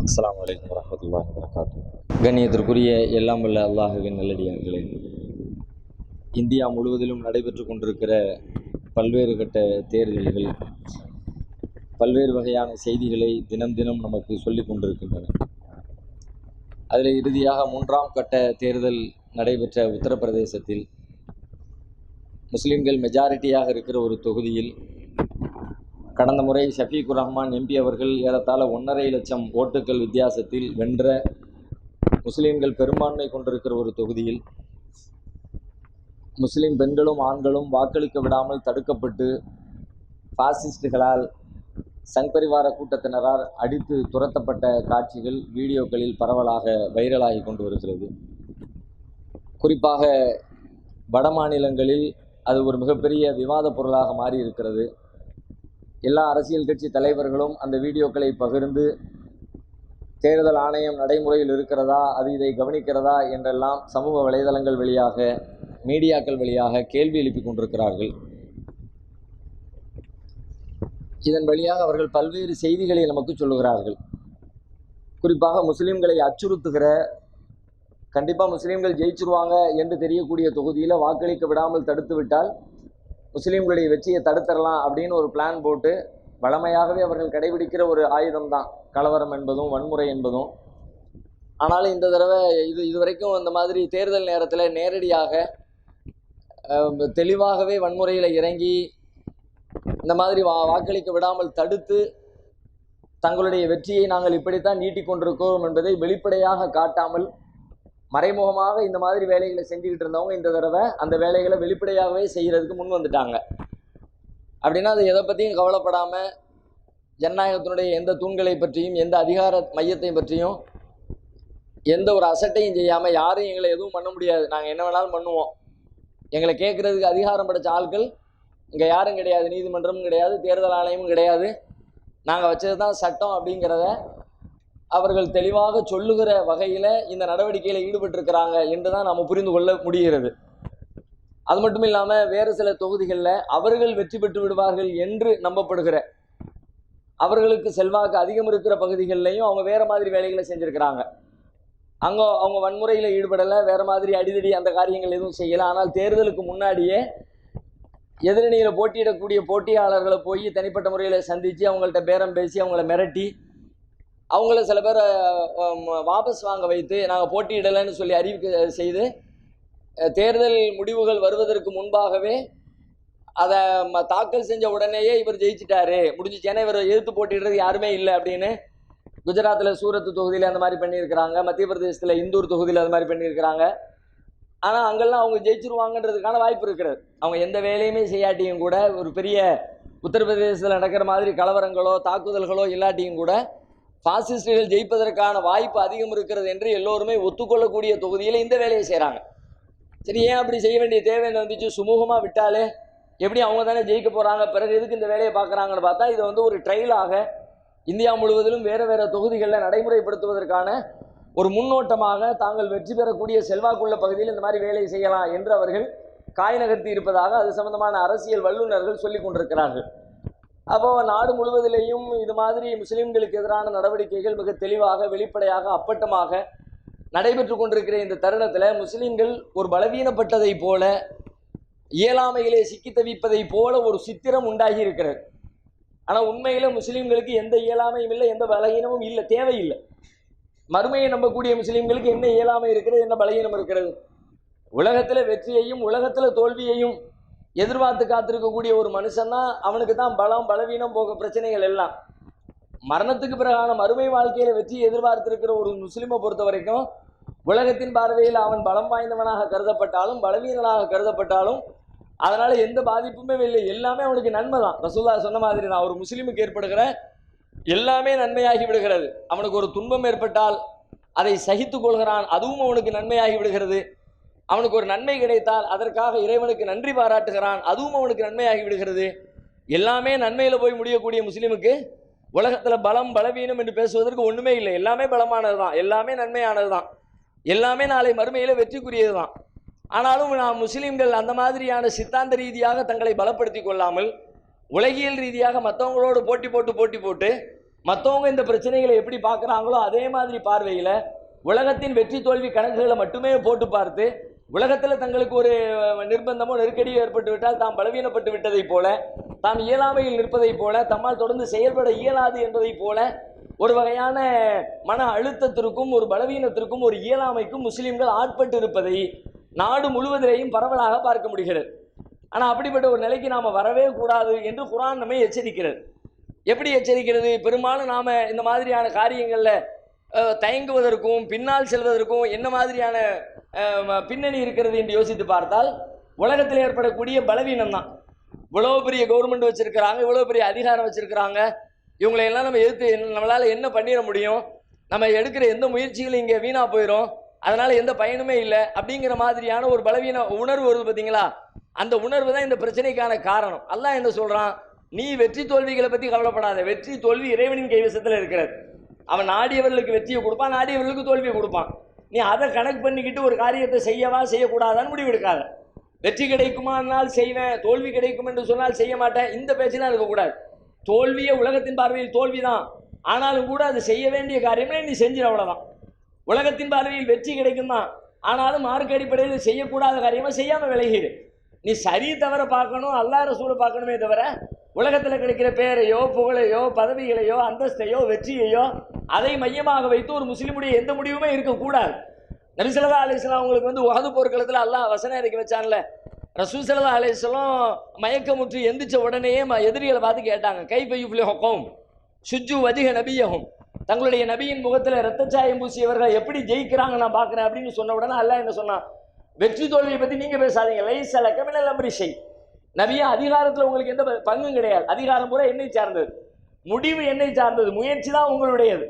அஸ்லாம் வலைக்கம் வரமத்துல்லா வரகாத்து கண்ணியத்திற்குரிய எல்லாம் வல்ல அல்லாஹுவின் நல்லடியார்களே இந்தியா முழுவதிலும் நடைபெற்று கொண்டிருக்கிற பல்வேறு கட்ட தேர்தல்கள் பல்வேறு வகையான செய்திகளை தினம் தினம் நமக்கு சொல்லிக் கொண்டிருக்கின்றன. அதில் இறுதியாக மூன்றாம் கட்ட தேர்தல் நடைபெற்ற உத்தரப்பிரதேசத்தில் முஸ்லிம்கள் மெஜாரிட்டியாக இருக்கிற ஒரு தொகுதியில் கடந்த முறை ஷஃபீக்குர் ரஹ்மான் எம்பி அவர்கள் ஏறத்தாழ ஒன்றரை லட்சம் ஓட்டுகள் வித்தியாசத்தில் வென்ற முஸ்லீம்கள் பெரும்பான்மை கொண்டிருக்கிற ஒரு தொகுதியில் முஸ்லீம் பெண்களும் ஆண்களும் வாக்களிக்க விடாமல் தடுக்கப்பட்டு ஃபாசிஸ்டுகளால் சங் பரிவார கூட்டத்தினரால் அடித்து துரத்தப்பட்ட காட்சிகள் வீடியோக்களில் பரவலாக வைரலாகி கொண்டு வருகிறது. குறிப்பாக வட மாநிலங்களில் அது ஒரு மிகப்பெரிய விவாத பொருளாக மாறி இருக்கிறது எல்லா அரசியல் கட்சி தலைவர்களும் அந்த வீடியோக்களை பகிர்ந்து தேர்தல் ஆணையம் நடைமுறையில் இருக்கிறதா? அது இதை கவனிக்கிறதா? என்றெல்லாம் சமூக வலைதளங்கள் வழியாக மீடியாக்கள் வழியாக கேள்வி எழுப்பி கொண்டிருக்கிறார்கள். இதன் வழியாக அவர்கள் பல்வேறு செய்திகளை நமக்கு சொல்லுகிறார்கள். குறிப்பாக முஸ்லிம்களை அச்சுறுத்துகிற கண்டிப்பாக முஸ்லீம்கள் ஜெயிச்சிருவாங்க என்று தெரியக்கூடிய தொகுதியில் வாக்களிக்க விடாமல் தடுத்து விட்டால் முஸ்லீம்களுடைய வெற்றியை தடுத்துடலாம் அப்படின்னு ஒரு பிளான் போட்டு வழமையாகவே அவர்கள் கடைபிடிக்கிற ஒரு ஆயுதம் தான் கலவரம் என்பதும் வன்முறை என்பதும். ஆனாலும் இந்த தடவை இது இதுவரைக்கும் இந்த மாதிரி தேர்தல் நேரத்தில் நேரடியாக தெளிவாகவே வன்முறையில் இறங்கி இந்த மாதிரி வா வாக்களிக்க விடாமல் தடுத்து தங்களுடைய வெற்றியை நாங்கள் இப்படித்தான் நீட்டிக்கொண்டிருக்கிறோம் என்பதை வெளிப்படையாக காட்டாமல் மறைமுகமாக இந்த மாதிரி வேலைகளை செஞ்சுக்கிட்டு இருந்தவங்க இந்த தடவை அந்த வேலைகளை வெளிப்படையாகவே செய்கிறதுக்கு முன் வந்துட்டாங்க. அப்படின்னா அது எதை பற்றியும் கவலைப்படாமல் ஜனநாயகத்தினுடைய எந்த தூண்களை பற்றியும் எந்த அதிகார மையத்தை பற்றியும் எந்த ஒரு அசட்டையும் செய்யாமல் யாரும் எங்களை எதுவும் பண்ண முடியாது. நாங்கள் என்ன வேணாலும் பண்ணுவோம். எங்களை கேட்குறதுக்கு அதிகாரம் படைத்த ஆட்கள் இங்கே யாரும் கிடையாது. நீதிமன்றமும் கிடையாது. தேர்தல் ஆணையமும் கிடையாது. நாங்கள் வச்சது தான் சட்டம் அப்படிங்கிறத அவர்கள் தெளிவாக சொல்லுகிற வகையில் இந்த நடவடிக்கையில் ஈடுபட்டிருக்கிறாங்க என்று தான் நாம் புரிந்து கொள்ள முடிகிறது. அது மட்டும் இல்லாமல் வேறு சில தொகுதிகளில் அவர்கள் வெற்றி பெற்று விடுவார்கள் என்று நம்பப்படுகிற அவர்களுக்கு செல்வாக்கு அதிகம் இருக்கிற பகுதிகளிலையும் அவங்க வேறு மாதிரி வேலைகளை செஞ்சுருக்கிறாங்க. அங்கே அவங்க வன்முறையில் ஈடுபடலை வேறு மாதிரி அடிதடி அந்த காரியங்கள் எதுவும் செய்யலை. ஆனால் தேர்தலுக்கு முன்னாடியே எதிரணியில் போட்டியிடக்கூடிய போட்டியாளர்களை போய் தனிப்பட்ட முறையில் சந்தித்து அவங்கள்ட்ட பேரம் பேசி அவங்கள மிரட்டி அவங்கள சில பேர் வாபஸ் வாங்க வைத்து நாங்கள் போட்டியிடலைன்னு சொல்லி அறிவிக்க செய்து தேர்தல் முடிவுகள் வருவதற்கு முன்பாகவே அதை ம- தாக்கல் செஞ்ச உடனேயே இவர் ஜெயிச்சிட்டாரு. முடிஞ்சிச்சு. ஏன்னா இவர் எதிர்த்து போட்டிடுறது யாருமே இல்லை அப்படின்னு குஜராத்தில் சூரத் தொகுதியில் அந்த மாதிரி பண்ணியிருக்கிறாங்க. மத்திய பிரதேசத்தில் இந்தூர் தொகுதியில் அந்த மாதிரி பண்ணியிருக்கிறாங்க. ஆனால் அங்கெல்லாம் அவங்க ஜெயிச்சிருவாங்கன்றதுக்கான வாய்ப்பு இருக்கிறது. அவங்க எந்த வேலையுமே செய்யாட்டியும் கூட ஒரு பெரிய உத்தரப்பிரதேசத்தில் நடக்கிற மாதிரி கலவரங்களோ தாக்குதல்களோ இல்லாட்டியும் கூட பாசிஸ்டுகள் ஜெயிப்பதற்கான வாய்ப்பு அதிகம் இருக்கிறது என்று எல்லோருமே ஒத்துக்கொள்ளக்கூடிய தொகுதியில் இந்த வேலையை செய்கிறாங்க சரி ஏன் அப்படி செய்ய வேண்டிய தேவை என்ன வந்துச்சு? சுமூகமாக விட்டாலே எப்படி அவங்க தானே ஜெயிக்க போகிறாங்க பிறகு எதுக்கு இந்த வேலையை பார்க்குறாங்கன்னு பார்த்தா இதை வந்து ஒரு ட்ரையலாக இந்தியா முழுவதிலும் வேறு வேறு தொகுதிகளில் நடைமுறைப்படுத்துவதற்கான ஒரு முன்னோட்டமாக தாங்கள் வெற்றி பெறக்கூடிய செல்வாக்குள்ள பகுதியில் இந்த மாதிரி வேலையை செய்யலாம் என்று அவர்கள் காய் நகர்த்தி இருப்பதாக அது சம்பந்தமான அரசியல் வல்லுநர்கள் சொல்லிக் கொண்டிருக்கிறார்கள். அப்போ நாடு முழுவதிலேயும் இது மாதிரி முஸ்லிம்களுக்கு எதிரான நடவடிக்கைகள் மிக தெளிவாக வெளிப்படையாக அப்பட்டமாக நடைபெற்று கொண்டிருக்கிற இந்த தருணத்தில் முஸ்லிம்கள் ஒரு பலவீனப்பட்டதை போல இயலாமையிலே சிக்கி தவிப்பதை போல ஒரு சித்திரம் உண்டாகி இருக்கிறது ஆனால் உண்மையில் முஸ்லீம்களுக்கு எந்த இயலாமையும் இல்லை எந்த பலகீனமும் இல்லை தேவையில்லை. மறுமையை நம்பக்கூடிய முஸ்லீம்களுக்கு என்ன இயலாமை இருக்கிறது என்ன பலகீனம் இருக்கிறது? உலகத்தில் வெற்றியையும் உலகத்தில் தோல்வியையும் எதிர்பார்த்து காத்திருக்கக்கூடிய ஒரு மனுஷன்னா அவனுக்கு தான் பலம் பலவீனம் போக பிரச்சனைகள் எல்லாம். மரணத்துக்கு பிறகான மறுமை வாழ்க்கையில வச்சு எதிர்பார்த்திருக்கிற ஒரு முஸ்லிமை பொறுத்த வரைக்கும் உலகத்தின் பார்வையில் அவன் பலம் வாய்ந்தவனாக கருதப்பட்டாலும் பலவீனனாக கருதப்பட்டாலும் அதனால எந்த பாதிப்புமே இல்லை. எல்லாமே அவனுக்கு நன்மை தான். ரசூல்லா சொன்ன மாதிரி தான். ஒரு முஸ்லீமுக்கு ஏற்படுகிற எல்லாமே நன்மையாகி விடுகிறது. அவனுக்கு ஒரு துன்பம் ஏற்பட்டால் அதை சகித்துக் கொள்கிறான். அதுவும் அவனுக்கு நன்மையாகி விடுகிறது. அவனுக்கு ஒரு நன்மை கிடைத்தால் அதற்காக இறைவனுக்கு நன்றி பாராட்டுகிறான். அதுவும் அவனுக்கு நன்மையாகி விடுகிறது. எல்லாமே நன்மையில் போய் முடியக்கூடிய முஸ்லிமுக்கு உலகத்தில் பலம் பலவீனம் என்று பேசுவதற்கு ஒன்றுமே இல்லை. எல்லாமே பலமானது தான் எல்லாமே நன்மையானது தான் எல்லாமே நாளை மறுமையில் வெற்றிக்குரியது தான் ஆனாலும் நாம் முஸ்லீம்கள் அந்த மாதிரியான சித்தாந்த ரீதியாக தங்களை பலப்படுத்திக் கொள்ளாமல் உலகியல் ரீதியாக மற்றவங்களோடு போட்டி போட்டு போட்டி போட்டு மற்றவங்க இந்த பிரச்சனைகளை எப்படி பார்க்குறாங்களோ அதே மாதிரி பார்வையில் உலகத்தின் வெற்றி தோல்வி கணக்குகளை மட்டுமே போட்டு பார்த்து உலகத்தில் தங்களுக்கு ஒரு நிர்பந்தமோ நெருக்கடியோ ஏற்பட்டு விட்டால் தாம் பலவீனப்பட்டு விட்டதைப் போல தாம் இயலாமையில் நிற்பதைப் போல தம்மால் தொடர்ந்து செயல்பட இயலாது என்பதைப் போல ஒரு வகையான மன அழுத்தத்திற்கும் ஒரு பலவீனத்திற்கும் ஒரு இயலாமைக்கும் முஸ்லீம்கள் ஆட்பட்டு இருப்பதை நாடு முழுவதிலேயும் பரவலாக பார்க்க முடிகிறது. ஆனால் அப்படிப்பட்ட ஒரு நிலைக்கு நாம் வரவே கூடாது என்று குரான் நம்மை எச்சரிக்கிறது. எப்படி எச்சரிக்கிறது? பெரும்பாலும் நாம் இந்த மாதிரியான காரியங்களில் தயங்குவதற்கும் பின்னால் செல்வதற்கும் என்ன மாதிரியான பின்னணி இருக்கிறது என்று யோசித்து பார்த்தால் உலகத்தில் ஏற்படக்கூடிய பலவீனம் தான். இவ்வளோ பெரிய கவர்மெண்ட் வச்சுருக்கிறாங்க இவ்வளோ பெரிய அதிகாரம் வச்சுருக்கிறாங்க. இவங்களை எல்லாம் நம்ம எதிர்த்து நம்மளால் என்ன பண்ணிட முடியும்? நம்ம எடுக்கிற எந்த முயற்சிகளும் இங்கே வீணாக போயிடும் அதனால் எந்த பயனுமே இல்லை. அப்படிங்கிற மாதிரியான ஒரு பலவீன உணர்வு வருது பார்த்தீங்களா அந்த உணர்வு தான் இந்த பிரச்சனைக்கான காரணம். அல்லாஹ் என்ன சொல்கிறான் நீ வெற்றி தோல்விகளை பற்றி கவலைப்படாத. வெற்றி தோல்வி இறைவனின் கைவசத்தில் இருக்கிறது. அவன் நாடியவர்களுக்கு வெற்றியை கொடுப்பான் நாடியவர்களுக்கு தோல்வியை கொடுப்பான். நீ அதை கணக்கு பண்ணிக்கிட்டு ஒரு காரியத்தை செய்யவா செய்யக்கூடாதான்னு முடிவெடுக்காத. வெற்றி கிடைக்குமானால் செய்வேன் தோல்வி கிடைக்கும் என்று சொன்னால் செய்ய மாட்டேன் இந்த பேச்செல்லாம் இருக்கக்கூடாது. தோல்வியே உலகத்தின் பார்வையில் தோல்வி தான் ஆனாலும் கூட அது செய்ய வேண்டிய காரியமே நீ செஞ்சிட அவ்வளோதான் உலகத்தின் பார்வையில் வெற்றி கிடைக்கும்? தான் ஆனாலும் மார்க் அடிப்படையில் செய்யக்கூடாத காரியமாக செய்யாம விலகிடு நீ சரி தவிர பார்க்கணும் அல்லா ரசூலை பார்க்கணுமே தவிர உலகத்தில் கிடைக்கிற பேரையோ புகழையோ பதவிகளையோ அந்தஸ்தையோ வெற்றியையோ அதை மையமாக வைத்து ஒரு முஸ்லீமுடைய எந்த முடிவுமே இருக்கக்கூடாது. நபிசல்லா அலிஸ்லாம் அவங்களுக்கு வந்து உகது போர்க்களத்தில் அல்லாஹ் வசனம் இறக்கி வச்சான்ல. ரசூல் சல்லா அலிஸ்லாம் மயக்கமுற்று எந்திரிச்ச உடனேயே ம- எதிரிகளை பார்த்து கேட்டாங்க கை பையுஃப்லி ஹொக்கம்? சுஜு வதிக நபியகும் தங்களுடைய நபியின் முகத்தில் ரத்தச்சாயம் பூசியவர்களை எப்படி ஜெயிக்கிறாங்க நான் பார்க்குறேன் அப்படின்னு சொன்ன உடனே அல்லாஹ் என்ன சொன்னான் வெற்றி தோல்வியை பற்றி நீங்கள் பேசாதீங்க. லைசல கமினல் அமரிசை நபியா அதிகாரத்தில் உங்களுக்கு எந்த பங்கும் கிடையாது. அதிகாரம் பூரா என்னை சார்ந்தது. முடிவு என்னை சார்ந்தது. முயற்சி தான் உங்களுடையது.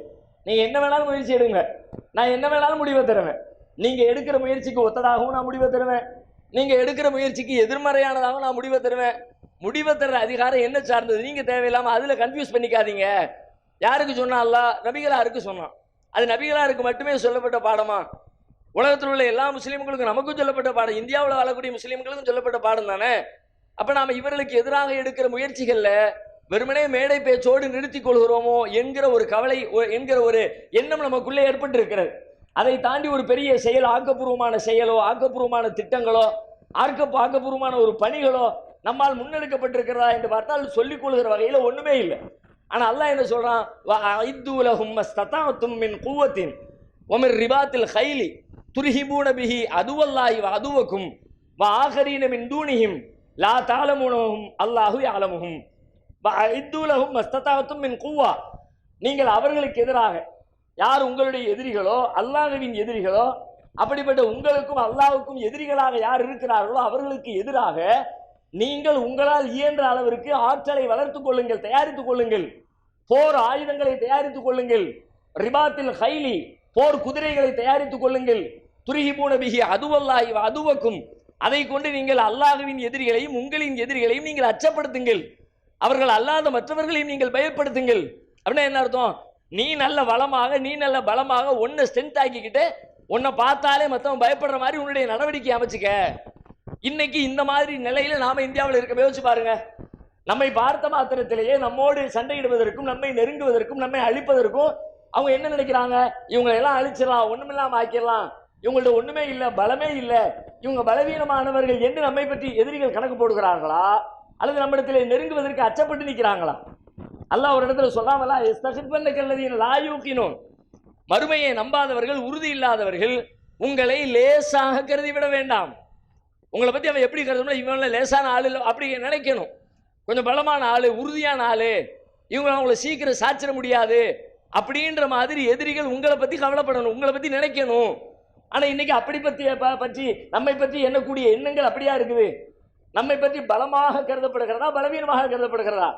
நீங்கள் என்ன வேணாலும் முயற்சி எடுங்க. நான் என்ன வேணாலும் முடிவை தருவேன். நீங்கள் எடுக்கிற முயற்சிக்கு ஒத்ததாகவும் நான் முடிவை தருவேன். நீங்கள் எடுக்கிற முயற்சிக்கு எதிர்மறையானதாகவும் நான் முடிவை தருவேன். முடிவை தர்ற அதிகாரம் என்ன சார்ந்தது. நீங்கள் தேவையில்லாமல் அதில் கன்ஃபியூஸ் பண்ணிக்காதீங்க. யாருக்கு சொன்னால்லா நபிகளாருக்கு சொன்னான். அது நபிகளாருக்கு மட்டுமே சொல்லப்பட்ட பாடமா? உலகத்தில் உள்ள எல்லா முஸ்லீம்களுக்கும் நமக்கும் சொல்லப்பட்ட பாடம். இந்தியாவில் வாழக்கூடிய முஸ்லீம்களுக்கும் சொல்லப்பட்ட பாடம் தானே? அப்போ நாம் இவர்களுக்கு எதிராக எடுக்கிற முயற்சிகளில் வெறுமனே மேடை பேச்சோடு நிறுத்திக் கொள்கிறோமோ என்கிற ஒரு கவலை என்கிற ஒரு எண்ணம் நமக்குள்ளே ஏற்பட்டு இருக்கிறது அதை தாண்டி ஒரு பெரிய செயல் ஆக்கப்பூர்வமான செயலோ ஆக்கப்பூர்வமான திட்டங்களோ ஆக்க ஆக்கப்பூர்வமான ஒரு பணிகளோ நம்மால் முன்னெடுக்கப்பட்டிருக்கிறதா என்று பார்த்தால் சொல்லிக் கொள்கிற வகையில் ஒன்றுமே இல்லை. ஆனால் அல்லாஹ் என்ன சொல்கிறான் ஐத்துலகும் மஸ்ததாத்தும் மின் கூவத்தின் ஒமர் ரிபாத்தில் ஹைலி துர்ஹிபூன பிஹி அதுவல்லாஹி வ அதுவக்கும் வ ஆகரீன மின் தூணிஹிம் லா தாளமுனவும் அல்லாஹு ஆலமுகும் வ மஸ்தத்தாகத்தும் என் மின் கூவா நீங்கள் அவர்களுக்கு எதிராக யார் உங்களுடைய எதிரிகளோ அல்லாஹுவின் எதிரிகளோ அப்படிப்பட்ட உங்களுக்கும் அல்லாவுக்கும் எதிரிகளாக யார் இருக்கிறார்களோ அவர்களுக்கு எதிராக நீங்கள் உங்களால் இயன்ற அளவிற்கு ஆற்றலை வளர்த்துக் கொள்ளுங்கள் தயாரித்துக் கொள்ளுங்கள். போர் ஆயுதங்களை தயாரித்துக் கொள்ளுங்கள். ரிபாத்தில் ஹைலி போர் குதிரைகளை தயாரித்துக் கொள்ளுங்கள். துருகிபூன பிகி அதுவல்லாஹி அதுவக்கும். அதை கொண்டு நீங்கள் அல்லாஹுவின் எதிரிகளையும் உங்களின் எதிரிகளையும் நீங்கள் அச்சப்படுத்துங்கள். அவர்கள் அல்லாத மற்றவர்களையும் நீங்கள் பயப்படுத்துங்கள். அப்படின்னா என்ன அர்த்தம்? நீ நல்ல வளமாக நீ நல்ல பலமாக ஒன்றை ஸ்ட்ரென்த் ஆக்கிக்கிட்டு உன்னை பார்த்தாலே மற்றவன் பயப்படுற மாதிரி உன்னுடைய நடவடிக்கை அமைச்சுக்க. இன்னைக்கு இந்த மாதிரி நிலையில நாம இந்தியாவில் இருக்க யோசிச்சு பாருங்க. நம்மை பார்த்த மாத்திரத்திலேயே நம்மோடு சண்டையிடுவதற்கும் நம்மை நெருங்குவதற்கும் நம்மை அழிப்பதற்கும் அவங்க என்ன நினைக்கிறாங்க? இவங்களை எல்லாம் அழிச்சிடலாம் ஒண்ணுமில்லாம ஆக்கிடலாம். இவங்கள்ட்ட ஒன்றுமே இல்லை பலமே இல்லை. இவங்க பலவீனமானவர்கள் என்று நம்மை பற்றி எதிரிகள் கணக்கு போடுகிறார்களா? அல்லது நம்மிடத்தில் நெருங்குவதற்கு அச்சப்பட்டு நிற்கிறாங்களா? அல்லாஹ் ஒரு இடத்துல சொல்லாமலா எஸ்தகிப்பன்னக்கல்லதீன் லாயூக்கினோன் மறுமையை நம்பாதவர்கள் உறுதி இல்லாதவர்கள் உங்களை லேசாக கருதி விட வேண்டாம். உங்களை பற்றி அவன் எப்படி கருதுனா இவங்கள லேசான ஆள் இல்லை அப்படி நினைக்கணும். கொஞ்சம் பலமான ஆள் உறுதியான ஆள் இவங்களை அவங்கள சீக்கிரம் சாச்சிட முடியாது. அப்படின்ற மாதிரி எதிரிகள் உங்களை பற்றி கவலைப்படணும் உங்களை பற்றி நினைக்கணும். ஆனால் இன்னைக்கு அப்படி பற்றி ப- பற்றி நம்மை பற்றி எண்ணக்கூடிய எண்ணங்கள் அப்படியா இருக்குது? நம்மை பற்றி பலமாக கருதப்படுகிறதா? பலவீனமாக கருதப்படுகிறதா?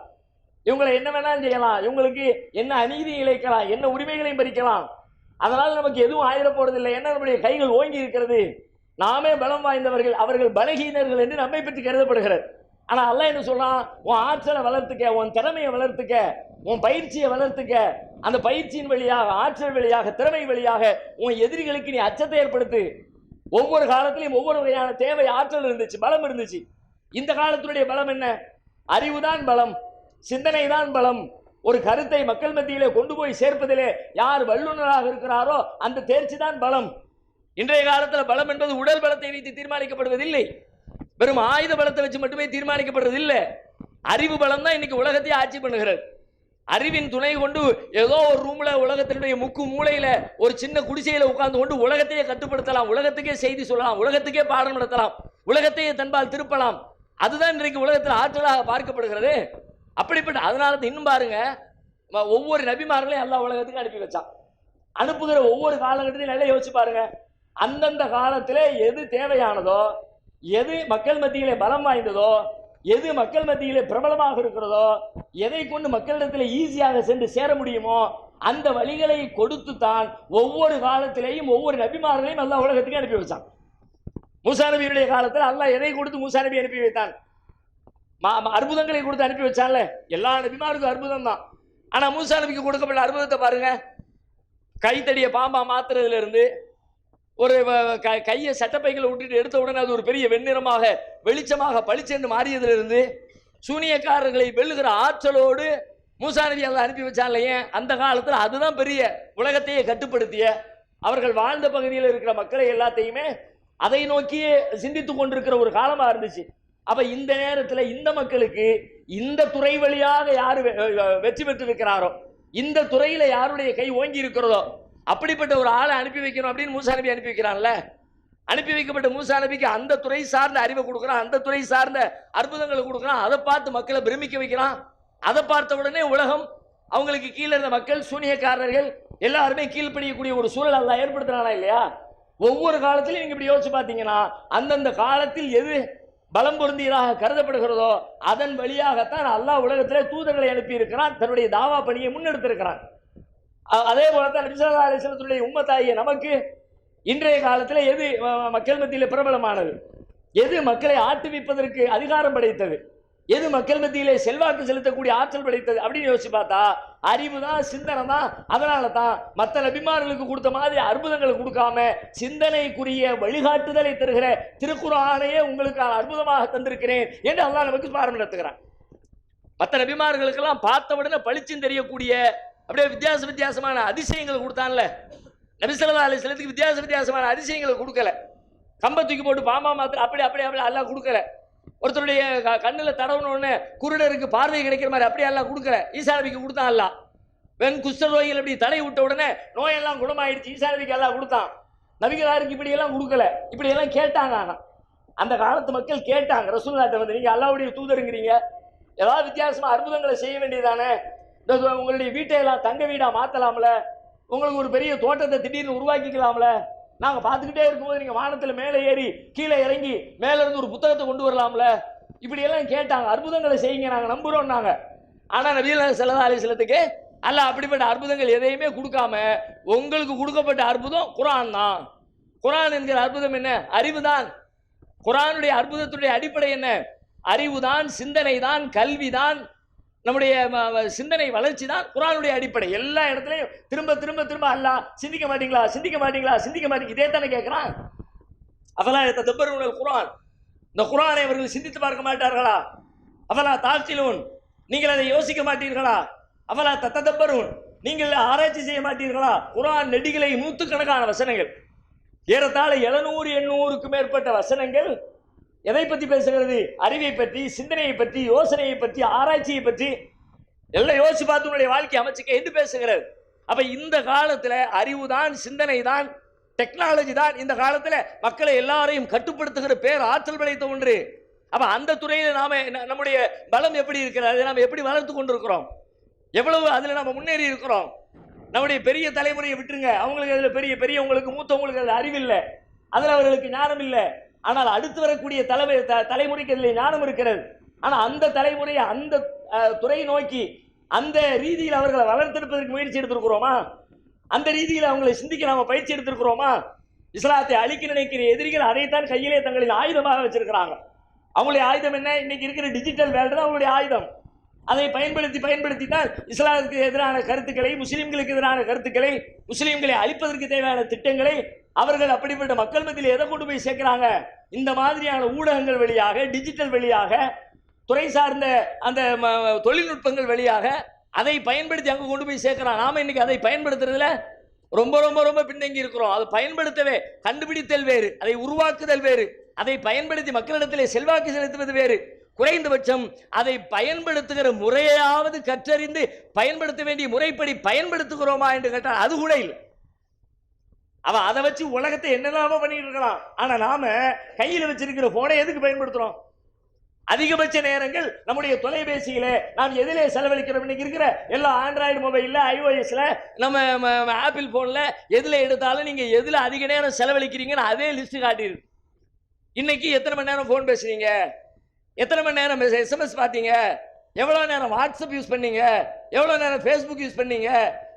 இவங்களை என்ன வேணாலும் செய்யலாம். இவங்களுக்கு என்ன அநீதி இழைக்கலாம் என்ன உரிமைகளையும் பறிக்கலாம். அதனால் நமக்கு எதுவும் ஆயிட போறதில்லை என்ன நம்முடைய கைகள் ஓங்கி இருக்கிறது. நாமே பலம் வாய்ந்தவர்கள் அவர்கள் பலகீனர்கள் என்று நம்மை பற்றி கருதப்படுகிறது ஆனால் அல்ல என்ன சொல்றான்? உன் ஆற்றலை வளர்த்துக்க உன் திறமையை வளர்த்துக்க உன் பயிற்சியை வளர்த்துக்க அந்த பயிற்சியின் வழியாக ஆற்றல் வழியாக திறமை வழியாக உன் எதிரிகளுக்கு நீ அச்சத்தை ஏற்படுத்து. ஒவ்வொரு காலத்திலையும் ஒவ்வொரு வகையான தேவை ஆற்றல் இருந்துச்சு பலம் இருந்துச்சு. இந்த காலத்தினுடைய பலம் என்ன? அறிவுதான் பலம் சிந்தனை தான் பலம். ஒரு கருத்தை மக்கள் மத்தியிலே கொண்டு போய் சேர்ப்பதிலே யார் வல்லுநராக இருக்கிறாரோ அந்த தேர்ச்சி தான் பலம். இன்றைய காலத்தில் பலம் என்பது உடல் பலத்தை வைத்து தீர்மானிக்கப்படுவதில்லை. வெறும் ஆயுத பலத்தை வச்சு மட்டுமே தீர்மானிக்கப்படுறதில்லை. அறிவு பலம் தான் இன்னைக்கு உலகத்தை ஆட்சி பண்ணுகிறது. அறிவின் துணை கொண்டு ஏதோ ஒரு ரூம்ல உலகத்தினுடைய முக்கு மூலையில ஒரு சின்ன குடிசையில உட்கார்ந்து கொண்டு உலகத்தையே கட்டுப்படுத்தலாம். உலகத்துக்கே செய்தி சொல்லலாம். உலகத்துக்கே பாடம் நடத்தலாம். உலகத்தையே தன்பால் திருப்பலாம். அதுதான் இன்றைக்கு உலகத்தில் ஆற்றலாக பார்க்கப்படுகிறது. அப்படிப்பட்ட அதனால இன்னும் பாருங்க ஒவ்வொரு நபிமார்களையும் எல்லா உலகத்துக்கும் அனுப்பி வச்சான். அனுப்புகிற ஒவ்வொரு காலகட்டத்திலையும் நல்லா யோசிச்சு பாருங்க. அந்தந்த காலத்திலே எது தேவையானதோ எது மக்கள் மத்தியிலே பலம் வாய்ந்ததோ எது மக்கள் மத்தியில் பிரபலமாக இருக்கிறதோ எதை கொண்டு மக்களிடத்தில் ஈஸியாக சென்று சேர முடியுமோ அந்த வழிகளை கொடுத்து தான் ஒவ்வொரு காலத்திலேயும் ஒவ்வொரு நபிமார்களையும் அல்லா உலகத்துக்கு அனுப்பி வச்சான். மூசா நபியுடைய காலத்தில் அல்லாஹ் எதை கொடுத்து மூசா நபி அனுப்பி வைத்தான்? மா- அற்புதங்களை கொடுத்து அனுப்பி வச்சான்ல? எல்லா நபிமாருக்கும் அற்புதம் தான். ஆனால் மூசா நபிக்கு கொடுக்கப்பட்ட அற்புதத்தை பாருங்க. கைத்தடிய பாம்பா மாத்துறதுல இருந்து ஒரு க- கையை சட்டப்பைகளை விட்டுட்டு எடுத்த உடனே அது ஒரு பெரிய வெண்ணிறமாக வெளிச்சமாக பளிச்சென்று மாறியதிலிருந்து சூனியக்காரர்களை வெல்லுகிற ஆற்றலோடு மூசா நபி அதை அனுப்பி வச்சான்ல அந்த காலத்தில் அதுதான் பெரிய உலகத்தையே கட்டுப்படுத்திய. அவர்கள் வாழ்ந்த பகுதியில் இருக்கிற மக்களை எல்லாத்தையுமே அதை நோக்கியே சிந்தித்து கொண்டிருக்கிற ஒரு காலமாக இருந்துச்சு. அப்போ இந்த நேரத்தில் இந்த மக்களுக்கு இந்த துறை வழியாக யார் வெ- வெற்றி பெற்றிருக்கிறாரோ? இந்த துறையில் யாருடைய கை ஓங்கி இருக்கிறதோ? அப்படிப்பட்ட ஒரு ஆளை அனுப்பி வைக்கணும் அப்படின்னு மூசா நபி அனுப்பி வைக்கிறான்ல. அனுப்பி வைக்கப்பட்ட மூசா நபிக்கு அந்த துறை சார்ந்த அறிவை கொடுக்குறான் அந்த துறை சார்ந்த அற்புதங்களை கொடுக்குறான். அதை பார்த்து மக்களை பிரமிக்க வைக்கிறான். அதை பார்த்த உடனே உலகம் அவங்களுக்கு கீழே இருந்த மக்கள் சூனியக்காரர்கள் எல்லாருமே கீழ்ப்படியக்கூடிய ஒரு சூழல் அல்ல ஏற்படுத்துறானா இல்லையா? ஒவ்வொரு காலத்திலையும் நீங்கள் இப்படி யோசிச்சு பார்த்தீங்கன்னா அந்தந்த காலத்தில் எது பலம் பொருந்தியதாக கருதப்படுகிறதோ அதன் வழியாகத்தான் அல்லாஹ் உலகத்தில் தூதர்களை அனுப்பி இருக்கிறான் தன்னுடைய தாவா பணியை முன்னெடுத்திருக்கிறான். அதே போல தான் நபிசல்லா அலிஸ்லத்துடைய உம்மத்தாகிய நமக்கு இன்றைய காலத்தில் எது மக்கள் மத்தியில் பிரபலமானது? எது மக்களை ஆட்டுவிப்பதற்கு அதிகாரம் படைத்தது? எது மக்கள் மத்தியிலே செல்வாக்கு செலுத்தக்கூடிய ஆற்றல் படைத்தது? அப்படின்னு யோசிச்சு பார்த்தா அறிவு தான் சிந்தனை தான். அதனால தான் மற்ற நபிமார்களுக்கு கொடுத்த மாதிரி அற்புதங்களை கொடுக்காம சிந்தனைக்குரிய வழிகாட்டுதலை தருகிற திருக்குறானையே உங்களுக்கு அற்புதமாக தந்திருக்கிறேன் என்று அல்லாஹ் நமக்கு பாரம் நடத்துகிறான். மற்ற நபிமார்களுக்கெல்லாம் பார்த்த உடனே பளிச்சுன்னு தெரியக்கூடிய அப்படியே வித்தியாச வித்தியாசமான அதிசயங்களை கொடுத்தான்ல. நபிசல்லா அலிஸ்லத்துக்கு வித்தியாச வித்தியாசமான அதிசயங்களை கொடுக்கல. கம்பை தூக்கி போட்டு பாமா மாத்திர அப்படி அப்படி அப்படி எல்லாம் கொடுக்கல. ஒருத்தருடைய க- தடவுனோடனே குருடருக்கு பார்வை கிடைக்கிற மாதிரி அப்படியே எல்லாம் கொடுக்கல. ஈசாரவிக்கு கொடுத்தான் எல்லாம் வெண் குஷ்ட நோய்கள் இப்படி தடை விட்ட உடனே நோயெல்லாம் குணமாயிடுச்சு. ஈசாரவிக்கு எல்லாம் கொடுத்தான். நபிகளாருக்கு இப்படியெல்லாம் கொடுக்கல. இப்படியெல்லாம் கேட்டாங்க ஆனால் அந்த காலத்து மக்கள் கேட்டாங்க. ரசூல்லாட்ட வந்து நீங்கள் அல்லாவுடைய தூதருங்கிறீங்க. ஏதாவது வித்தியாசமாக அற்புதங்களை செய்ய வேண்டியதானே உங்களுடைய வீட்டை எல்லாம் தங்க வீடாக மாற்றலாம்ல உங்களுக்கு ஒரு பெரிய தோட்டத்தை திடீர்னு உருவாக்கிக்கலாம்ல? நாங்கள் பார்த்துக்கிட்டே இருக்கும்போது நீங்கள் வானத்தில் மேலே ஏறி கீழே இறங்கி மேலேருந்து ஒரு புத்தகத்தை கொண்டு வரலாம்ல? இப்படியெல்லாம் கேட்டாங்க. அற்புதங்களை செய்யுங்க நாங்கள் நம்புகிறோம் நாங்கள் ஆனால் நவீன செல்லதா அலிஸ்லத்துக்கு அல்ல அப்படிப்பட்ட அற்புதங்கள் எதையுமே கொடுக்காம உங்களுக்கு கொடுக்கப்பட்ட அற்புதம் குரான் தான். குரான் என்கிற அற்புதம் என்ன? அறிவுதான் குரானுடைய அற்புதத்துடைய அடிப்படை என்ன? அறிவுதான் சிந்தனை தான் கல்வி தான். நம்முடைய சிந்தனை வளர்ச்சி தான் குரானுடைய அடிப்படை. எல்லா இடத்துலையும் திரும்ப திரும்ப திரும்ப அல்லா சிந்திக்க மாட்டீங்களா சிந்திக்க மாட்டீங்களா சிந்திக்க மாட்டீங்க. இதே தானே கேட்குறான் அவலா தப்பருங்கள் குரான். இந்த குரானை அவர்கள் சிந்தித்து பார்க்க மாட்டார்களா? அவலா தாழ்த்திலூன் நீங்கள் அதை யோசிக்க மாட்டீர்களா? அவலா தத்தப்பருவன் நீங்கள் ஆராய்ச்சி செய்ய மாட்டீர்களா? குரான் நெடிகளை நூற்றுக்கணக்கான வசனங்கள். ஏறத்தாழ எழுநூறு எண்ணூறுக்கு மேற்பட்ட வசனங்கள் எதை பற்றி பேசுகிறது? அறிவை பற்றி சிந்தனையை பற்றி யோசனையை பற்றி ஆராய்ச்சியை பற்றி. எல்லாம் யோசிச்சு பார்த்து உங்களுடைய வாழ்க்கை அமைச்சுக்க எது பேசுகிறது? அப்போ இந்த காலத்தில் அறிவு தான் சிந்தனை தான் டெக்னாலஜி தான் இந்த காலத்தில் மக்களை எல்லாரையும் கட்டுப்படுத்துகிற பேர் ஆற்றல் படைத்த ஒன்று. அப்போ அந்த துறையில் நாம நம்முடைய பலம் எப்படி இருக்கிறது? அதை எப்படி வளர்த்து கொண்டிருக்கிறோம்? எவ்வளவு அதில் நம்ம முன்னேறி இருக்கிறோம்? நம்முடைய பெரிய தலைமுறையை விட்டுருங்க. அவங்களுக்கு அதில் பெரிய பெரியவங்களுக்கு மூத்தவங்களுக்கு அதில் அறிவில்லை. அதில் அவர்களுக்கு ஞானம் இல்லை ஆனால் அடுத்து வரக்கூடிய தலைமை த- தலைமுறைக்கு அதில் ஞானம் இருக்கிறது. ஆனால் அந்த தலைமுறையை அந்த துறையை துறை நோக்கி அந்த ரீதியில் அவர்களை வளர்த்தெடுப்பதற்கு முயற்சி எடுத்திருக்கிறோமா? அந்த ரீதியில் அவங்களை சிந்திக்க நாம் பயிற்சி எடுத்திருக்கிறோமா? இஸ்லாத்தை அழிக்க நினைக்கிற எதிரிகள் அதைத்தான் கையிலே தங்களின் ஆயுதமாக வச்சிருக்கிறாங்க. அவங்களுடைய ஆயுதம் என்ன? இன்னைக்கு இருக்கிற டிஜிட்டல் வேல்டு தான் அவங்களுடைய ஆயுதம். அதை பயன்படுத்தி பயன்படுத்தி தான் எதிரான கருத்துக்களை முஸ்லீம்களுக்கு எதிரான கருத்துக்களை முஸ்லீம்களை அழிப்பதற்கு தேவையான திட்டங்களை அவர்கள் அப்படிப்பட்ட மக்கள் மத்தியில் எதை கொண்டு போய் சேர்க்கிறாங்க? இந்த மாதிரியான ஊடகங்கள் வழியாக டிஜிட்டல் வழியாக துறை சார்ந்த அந்த ம- தொழில்நுட்பங்கள் வழியாக அதை பயன்படுத்தி அங்கே கொண்டு போய் சேர்க்கிறான் நாம் இன்னைக்கு அதை பயன்படுத்துறதுல ரொம்ப ரொம்ப ரொம்ப பின்தங்கி இருக்கிறோம். அதை பயன்படுத்தவே கண்டுபிடித்தல் வேறு அதை உருவாக்குதல் வேறு அதை பயன்படுத்தி மக்களிடத்திலே செல்வாக்கு செலுத்துவது வேறு. குறைந்தபட்சம் அதை பயன்படுத்துகிற முறையாவது கற்றறிந்து பயன்படுத்த வேண்டிய முறைப்படி பயன்படுத்துகிறோமா என்று கேட்டால் அது கூட இல்லை. அவன் அதை வச்சு உலகத்தை என்னெல்லாமோ பண்ணிட்டு இருக்கலாம். ஆனா நாம கையில் வச்சிருக்கிற போனை எதுக்கு பயன்படுத்துறோம்? அதிகபட்ச நேரங்கள் நம்முடைய தொலைபேசியில நாம் எதிலே செலவழிக்கிறோம். இன்னைக்கு இருக்கிற எல்லா ஆண்ட்ராய்டு மொபைல்ல ஐஓஎஸ்ல நம்ம ஆப்பிள் போன்ல எதுல எடுத்தாலும் நீங்க எதுல அதிக நேரம் செலவழிக்கிறீங்கன்னு அதே லிஸ்ட் காட்டியிருக்கு. இன்னைக்கு எத்தனை மணி நேரம் ஃபோன் பேசுறீங்க? எத்தனை மணி நேரம் எஸ்எம்எஸ் பார்த்தீங்க? எவ்வளோ நேரம் வாட்ஸ்அப் யூஸ் பண்ணீங்க? எவ்வளோ நேரம் ஃபேஸ்புக் யூஸ் பண்ணீங்க?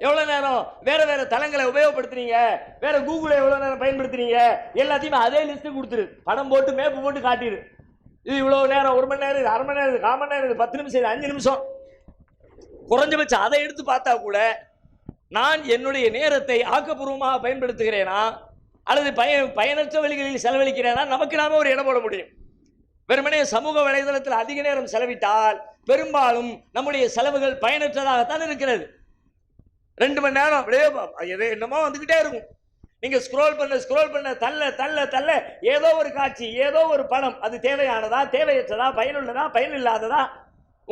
எவ்வளோ நேரம் வேறு வேறு தளங்களை உபயோகப்படுத்துறீங்க வேறு கூகுளை எவ்வளோ நேரம் பயன்படுத்துறீங்க எல்லாத்தையுமே அதே லிஸ்ட்டு கொடுத்துரு. படம் போட்டு மேப்பு போட்டு காட்டிடு இது இவ்வளோ நேரம் ஒரு மணி நேரம் இது அரை மணி நேரம் இது கால் மணி நேரம் இது பத்து நிமிஷம் இது அஞ்சு நிமிஷம். குறைஞ்சபட்சம் அதை எடுத்து பார்த்தா கூட நான் என்னுடைய நேரத்தை ஆக்கப்பூர்வமாக பயன்படுத்துகிறேனா? அல்லது பய பயனற்ற வழிகளில் செலவழிக்கிறேனா? நமக்கு நாம ஒரு இடம் போட முடியும். வெறுமனே சமூக வலைதளத்தில் அதிக நேரம் செலவிட்டால் பெரும்பாலும் நம்முடைய செலவுகள் பயனற்றதாகத்தான் இருக்கிறது. ரெண்டு மணி நேரம் அப்படியே எதோ என்னமோ வந்துக்கிட்டே இருக்கும். நீங்கள் ஸ்க்ரோல் பண்ண ஸ்க்ரோல் பண்ண தள்ள தள்ள தள்ள ஏதோ ஒரு காட்சி ஏதோ ஒரு படம் அது தேவையானதா தேவையற்றதா பயனுள்ளதா பயனில்லாததா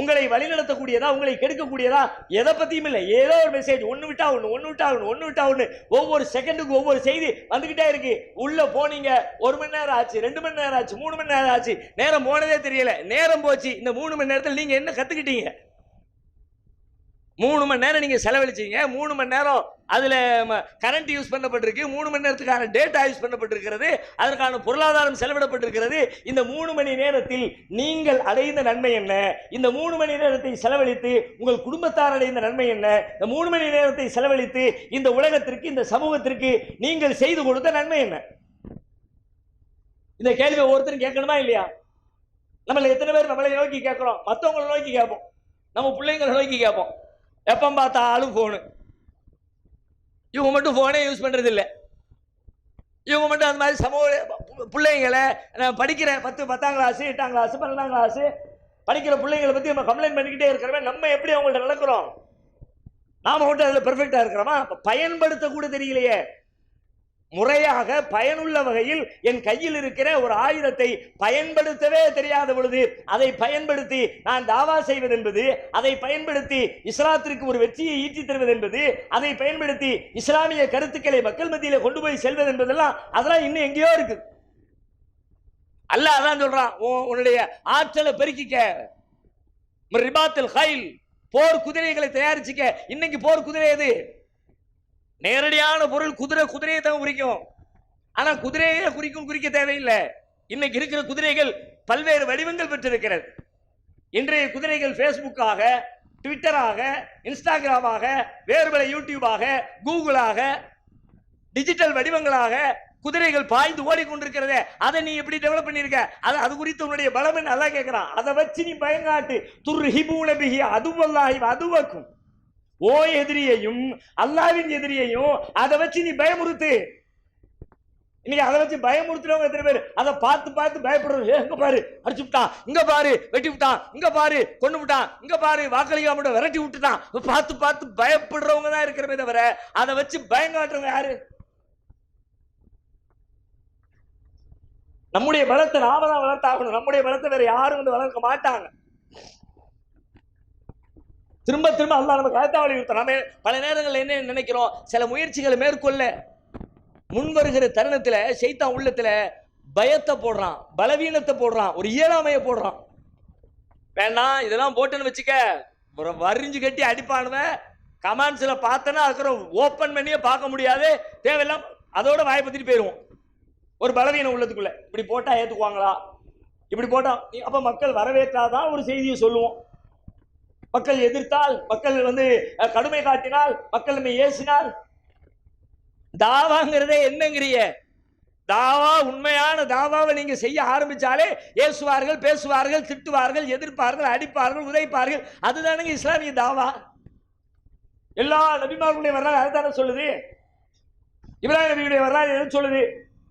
உங்களை வழிநடத்தக்கூடியதா உங்களை கெடுக்கக்கூடியதா எதை பத்தியும் இல்லை. ஏதோ ஒரு மெசேஜ் ஒன்று விட்டா ஒன்று ஒன்று விட்டா ஒன்று ஒன்று விட்டா ஒன்று ஒவ்வொரு செகண்டுக்கு ஒவ்வொரு செய்தி வந்துகிட்டே இருக்கு. உள்ள போனீங்க ஒரு மணி நேரம் ஆச்சு ரெண்டு மணி நேரம் ஆச்சு மூணு மணி நேரம் ஆச்சு நேரம் போனதே தெரியல. நேரம் போச்சு இந்த மூணு மணி நேரத்தில் நீங்க என்ன கத்துக்கிட்டீங்க? மூணு மணி நேரம் நீங்கள் செலவழிச்சீங்க. மூணு மணி நேரம் அதில் கரண்ட் யூஸ் பண்ணப்பட்டிருக்கு. மூணு மணி நேரத்துக்கான டேட்டா யூஸ் பண்ணப்பட்டிருக்கிறது. அதற்கான பொருளாதாரம் செலவிடப்பட்டிருக்கிறது. இந்த மூணு மணி நேரத்தில் நீங்கள் அடைந்த நன்மை என்ன? இந்த மூணு மணி நேரத்தை செலவழித்து உங்கள் குடும்பத்தார் அடைந்த நன்மை என்ன? இந்த மூணு மணி நேரத்தை செலவழித்து இந்த உலகத்திற்கு இந்த சமூகத்திற்கு நீங்கள் செய்து கொடுத்த நன்மை என்ன? இந்த கேள்வியை ஒருத்தரும் கேட்கணுமா இல்லையா? நம்மள எத்தனை பேர் நம்மளை நோக்கி கேட்குறோம். மற்றவங்களை நோக்கி கேட்போம். நம்ம பிள்ளைங்களை நோக்கி கேட்போம். எப்போ பார்த்தாலும் ஃபோனு இவங்க மட்டும் ஃபோனே யூஸ் பண்ணுறது இல்லை இவங்க மட்டும் அந்த மாதிரி சமூக பிள்ளைங்களை நான் படிக்கிறேன். பத்து பத்தாம் கிளாஸு எட்டாம் கிளாஸு பன்னெண்டாம் கிளாஸு படிக்கிற பிள்ளைங்களை பற்றி நம்ம கம்ப்ளைண்ட் பண்ணிக்கிட்டே இருக்கிறோமே நம்ம எப்படி அவங்கள்ட்ட நடக்கிறோம்? நாம மட்டும் அதில் பெர்ஃபெக்டாக இருக்கிறோமா? பயன்படுத்த கூட தெரியலையே. முறையாக பயனுள்ள வகையில் என் கையில் இருக்கிற ஒரு ஆயுதத்தை பயன்படுத்தவே தெரியாத பொழுது அதை பயன்படுத்தி நான் தாவா செய்வது என்பது அதை பயன்படுத்தி இஸ்லாத்திற்கு ஒரு வெற்றியை ஈட்டித் தருவது என்பது அதை பயன்படுத்தி இஸ்லாமிய கருத்துக்களை மக்கள் மத்தியில் கொண்டு போய் செல்வது என்பதெல்லாம் அதெல்லாம் இன்னும் எங்கேயோ இருக்கு. அல்லாஹ் அதான் சொல்றான் உன்னுடைய ஆற்றலை பெருக்கிக்க ரிபாத்தில் ஹைல் போர் குதிரைகளை தயாரிச்சுக்க இன்னைக்கு போர் குதிரை எது? நேரடியான பொருள் குதிரை குதிரையை தான் குறிக்கும். ஆனால் குதிரையை குறிக்கும் குறிக்க தேவையில்லை. இன்னைக்கு இருக்கிற குதிரைகள் பல்வேறு வடிவங்கள் பெற்றிருக்கிறது. இன்றைய குதிரைகள் ஃபேஸ்புக்காக ட்விட்டராக இன்ஸ்டாகிராமாக வேறுபல யூடியூபாக கூகுளாக டிஜிட்டல் வடிவங்களாக குதிரைகள் பாய்ந்து ஓடிக்கொண்டிருக்கிறதே அதை நீ எப்படி டெவலப் பண்ணியிருக்க? அது அது குறித்து உன்னுடைய பலம் நல்லா கேட்கிறான் அதை வச்சு நீ பயங்காட்டு துர் ஹிபூன பிஹி அதுவல்லாஹி அதுவக்கும். ஓ எதிரியையும் அல்லாவின் எதிரியையும் அதை வச்சு நீ பயமுறுத்து. இன்னைக்கு அதை வச்சு பயமுறுத்துறவங்க எத்தனை பேர்? அதை பார்த்து பார்த்து பயப்படுறது. எங்க பாரு அடிச்சு விட்டான் இங்க பாரு வெட்டி விட்டான் இங்க பாரு கொண்டு விட்டான் இங்க பாரு வாக்களிக்காம மட்டும் விரட்டி விட்டுட்டான். பார்த்து பார்த்து பயப்படுறவங்க தான் இருக்கிறமே தவிர அதை வச்சு பயங்காட்டுறவங்க யாரு? நம்முடைய பலத்தை நாம தான் வளர்த்தாகணும். நம்முடைய பலத்தை வேற யாரும் வந்து வளர்க்க மாட்டாங்க. திரும்ப திரும்ப அல்லா நமக்கு கருத்தா வலியுறுத்தோம் நம்ம பல நேரங்களில் என்ன நினைக்கிறோம்? சில முயற்சிகளை மேற்கொள்ள முன் வருகிற தருணத்தில் சைத்தான் உள்ளத்தில் பயத்தை போடுறான் பலவீனத்தை போடுறான் ஒரு இயலாமையை போடுறான். வேண்டாம் இதெல்லாம் போட்டுன்னு வச்சுக்க வரிஞ்சு கட்டி அடிப்பானுவன் கமாண்ட்ஸில் பார்த்தனா அதுக்கப்புறம் ஓப்பன் பண்ணியே பார்க்க முடியாது. தேவையில்லாம் அதோட வாயை பற்றிட்டு போயிடுவோம் ஒரு பலவீனம் உள்ளத்துக்குள்ளே இப்படி போட்டால் ஏற்றுக்குவாங்களா இப்படி போட்டால் அப்போ மக்கள் வரவேற்றாதான் ஒரு செய்தியை சொல்லுவோம். மக்கள் எதிர்த்தால் மக்கள் வந்து கடுமை காட்டினால் மக்கள் நம்மை ஏசினால். தாவாங்கிறதே என்னங்கிறிய? தாவா உண்மையான தாவாவை நீங்கள் செய்ய ஆரம்பித்தாலே ஏசுவார்கள் பேசுவார்கள் திட்டுவார்கள் எதிர்ப்பார்கள் அடிப்பார்கள் உதைப்பார்கள். அதுதானுங்க இஸ்லாமிய தாவா. எல்லா நபிமார்களுடைய வரலாறு அதுதானே சொல்லுது? இப்ராஹிம் நபியுடைய வரலாறு என்ன சொல்லுது?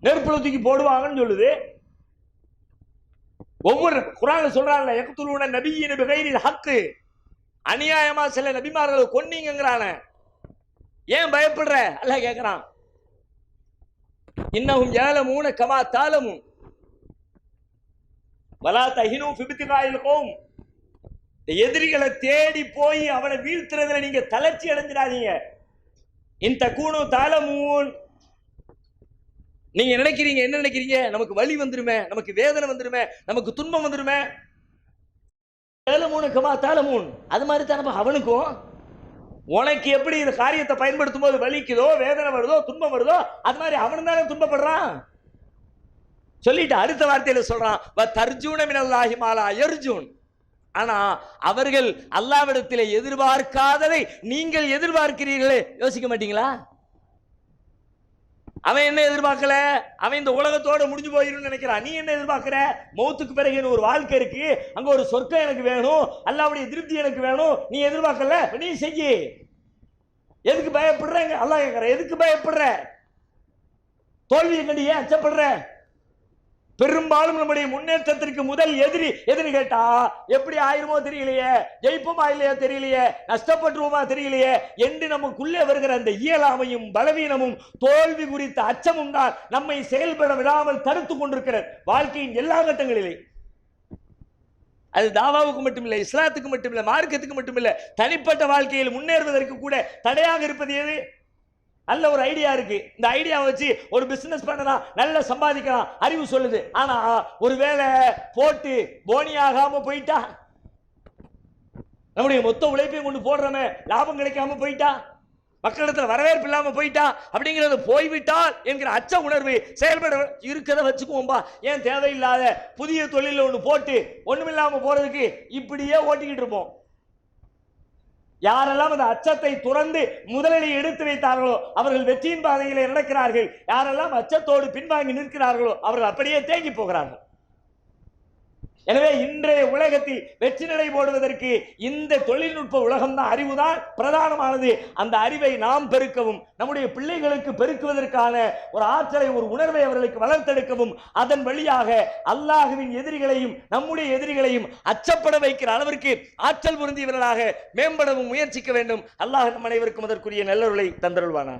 நெருப்புல தூக்கி போடுவாங்கன்னு சொல்லுது. ஒவ்வொரு குரான்ல சொல்றாங்க யக்துலூன நபியின் பிகைரில் ஹக்கு. அநியாயமா சில நபிமார்களை கொன்னீங்கிறான ஏன் பயப்படுற? அல்ல கேக்குறான். இன்னமும் ஏலமூன கமா தாளமும் வலா தகினும் ஃபிபித்திகாயில் கோம் எதிரிகளை தேடி போய் அவனை வீழ்த்துறதுல நீங்க தளர்ச்சி அடைஞ்சிடாதீங்க. இந்த கூணு தாளமூன் நீங்க நினைக்கிறீங்க என்ன நினைக்கிறீங்க? நமக்கு வலி வந்துருமே நமக்கு வேதனை வந்துருமே நமக்கு துன்பம் வந்துருமே. ஏழமூனு கமா தாளமூன் அது மாதிரி தானப்பா அவனுக்கும். உனக்கு எப்படி இந்த காரியத்தை பயன்படுத்தும் போது வலிக்குதோ வேதனை வருதோ துன்பம் வருதோ அது மாதிரி அவனும் தானே துன்பப்படுறான். சொல்லிட்டு அடுத்த வார்த்தையில சொல்றான் வ தர்ஜூன மினல்லாஹி மாலா எர்ஜூன் ஆனா அவர்கள் அல்லாவிடத்தில் எதிர்பார்க்காததை நீங்கள் எதிர்பார்க்கிறீர்களே யோசிக்க மாட்டீங்களா? அவன் என்ன எதிர்பார்க்கல? அவன் இந்த உலகத்தோட முடிஞ்சு போயிடும் நினைக்கிறான் நீ என்ன எதிர்பார்க்கிற? மௌத்துக்கு பிறகு ஒரு வாழ்க்கை இருக்கு. அங்க ஒரு சொர்க்கம் எனக்கு வேணும். அல்லாவுடைய திருப்தி எனக்கு வேணும். நீ எதிர்பார்க்கல? நீ செய் எதுக்கு பயப்படுற அல்லாஹ் கேட்கிற எதுக்கு பயப்படுற? தோல்வியை கண்டு ஏன் அச்சப்படுற? பெரும்பாலும் நம்முடைய முன்னேற்றத்திற்கு முதல் எதிரி எதிரி கேட்டா எப்படி ஆயிருமோ தெரியலையே ஜெயிப்போமா இல்லையோ தெரியலையே நஷ்டப்பட்டுருவோமா தெரியலையே என்று நமக்குள்ளே வருகிற அந்த இயலாமையும் பலவீனமும் தோல்வி குறித்த அச்சமும் தான் நம்மை செயல்பட விடாமல் தடுத்து கொண்டிருக்கிறது வாழ்க்கையின் எல்லா கட்டங்களிலே. அது தாவாவுக்கு மட்டுமில்லை இஸ்லாத்துக்கு மட்டுமில்லை மார்க்கத்துக்கு மட்டுமில்லை தனிப்பட்ட வாழ்க்கையில் முன்னேறுவதற்கு கூட தடையாக இருப்பது எது? நல்ல ஒரு ஐடியா இருக்கு. இந்த ஐடியாவை வச்சு ஒரு பிசினஸ் பண்ணலாம் நல்ல சம்பாதிக்கலாம் அறிவு சொல்லுது. ஆனா ஒருவேளை போட்டு போனி ஆகாம போயிட்டா? நம்முடைய மொத்த உழைப்பையும் கொண்டு போடுறோமே லாபம் கிடைக்காம போயிட்டா? மக்களிடத்தில் வரவேற்பு இல்லாமல் போயிட்டா? அப்படிங்கிறது போய்விட்டால் என்கிற அச்ச உணர்வு செயல்பட இருக்கிறத வச்சுக்குவோம்பா ஏன் தேவையில்லாத புதிய தொழிலில் ஒன்று போட்டு ஒன்றுமில்லாமல் போகிறதுக்கு இப்படியே ஓட்டிக்கிட்டு இருப்போம். யாரெல்லாம் அந்த அச்சத்தை துறந்து முதலில் எடுத்து வைத்தார்களோ அவர்கள் வெற்றியின் பாதையில் நடக்கிறார்கள். யாரெல்லாம் அச்சத்தோடு பின்வாங்கி நிற்கிறார்களோ அவர்கள் அப்படியே தேங்கி போகிறார்கள். எனவே இன்றைய உலகத்தில் வெற்றி நடை போடுவதற்கு இந்த தொழில்நுட்ப உலகம்தான் அறிவுதான் பிரதானமானது. அந்த அறிவை நாம் பெருக்கவும் நம்முடைய பிள்ளைகளுக்கு பெருக்குவதற்கான ஒரு ஆற்றலை ஒரு உணர்வை அவர்களுக்கு வளர்த்தெடுக்கவும் அதன் வழியாக அல்லாஹுவின் எதிரிகளையும் நம்முடைய எதிரிகளையும் அச்சப்பட வைக்கிற அளவிற்கு ஆற்றல் பொருந்தியவர்களாக மேம்படவும் முயற்சிக்க வேண்டும். அல்லாஹ் நம் அனைவருக்கும் அதற்குரிய நல்லொருளை தந்தருள்வானா